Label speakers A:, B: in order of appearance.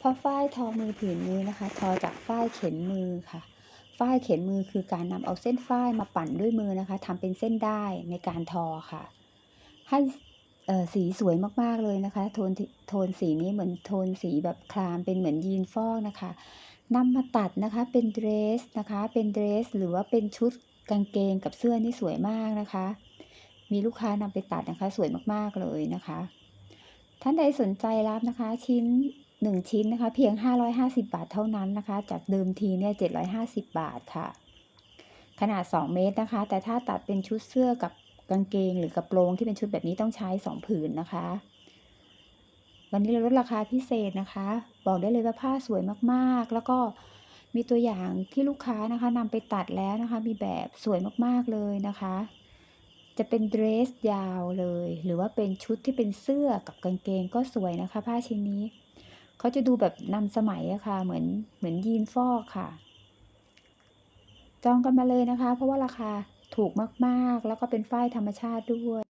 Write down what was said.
A: ผ้าฝ้ายทอมือผืนนี้นะคะ ทอจากฝ้ายเข็นมือค่ะฝ้ายเข็นมือคือการนำเอาเส้นฝ้ายมาปั่นด้วยมือนะคะทำเป็นเส้นได้ในการทอค่ะ ให้สีสวยมากๆเลยนะคะ โทนโทนสีนี้เหมือนโทนสีแบบคลามเป็นเหมือนยีนฟอกนะคะนำมาตัดนะคะเป็นเดรสนะคะ เป็นเดรส หรือว่าเป็นชุดกางเกงกับเสื้อนี่สวยมากนะคะ มีลูกค้านำไปตัดนะคะ สวยมากๆเลยนะคะ ท่านใดสนใจรับนะคะ ชิ้น 1 ชิ้นนะคะ เพียง 550 บาทเท่านั้นนะคะ จากเดิมทีเนี่ย750 บาทค่ะ ขนาด 2 เมตรนะคะ แต่ถ้าตัดเป็นชุดเสื้อกับกางเกง หรือกระโปรงที่เป็นชุดแบบนี้ต้องใช้ 2 ผืนนะคะ วันนี้เราลดราคาพิเศษนะคะ บอกได้เลยว่าผ้าสวยมากๆ แล้วก็มีตัวอย่างที่ลูกค้านะคะนำไปตัดแล้วนะคะ มีแบบสวยมากๆเลยนะคะ จะเป็นเดรสยาวเลย หรือว่าเป็นชุดที่เป็นเสื้อกับกางเกงก็สวยนะคะ ผ้าชิ้นนี้ เขาจะดูแบบนำสมัยอะค่ะ เหมือนเหมือนยีนฟอกค่ะ จองกันมาเลยนะคะ เพราะว่าราคาถูกมากๆ แล้วก็เป็นฝ้ายธรรมชาติด้วย